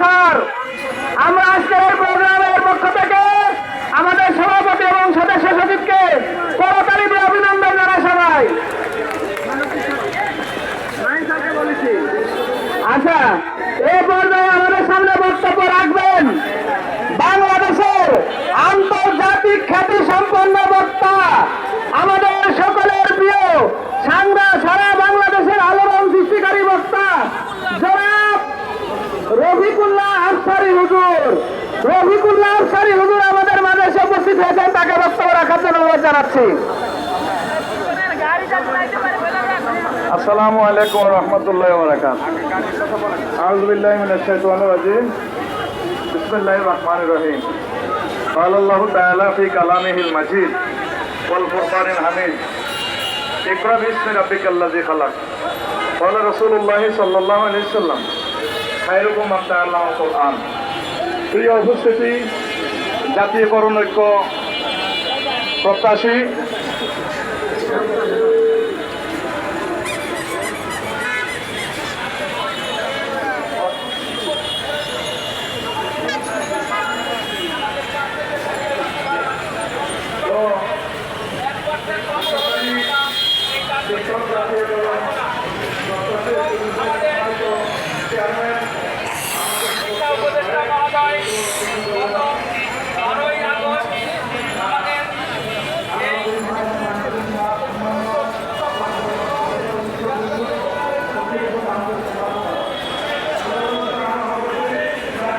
Sir. আমরা আজকের এই প্রোগ্রামের পক্ষ থেকে আমাদের সভাপতি এবং সদস্য সচিবকে করতালি অভিনন্দন জানাই সবাই। আচ্ছা এই পর্যায়ে রফিকুল্লাহ আফসারি হুজুর রফিকুল্লাহ আফসারি হুজুর আমাদের মাঝে এসে উপস্থিত হয়েছেন তাকে বক্তব্য রাখার জন্য অনুরোধ জানাচ্ছি আসসালামু আলাইকুম রহমতুল্লাহ বরাকাত আউযুবিল্লাহি মিনাশ শাইতানির রাজিম বিসমিল্লাহির রহমানির রহিম قال الله تعالى في كلامه المجيد والفرقان الحميد اقرأ باسم ربك الذي خلق قال رسول الله صلى الله عليه وسلم খায়রুকুম আল্লাহ কোরআন প্রিয় উপস্থিতি জাতীয়করণ ঐক্য প্রত্যাশী।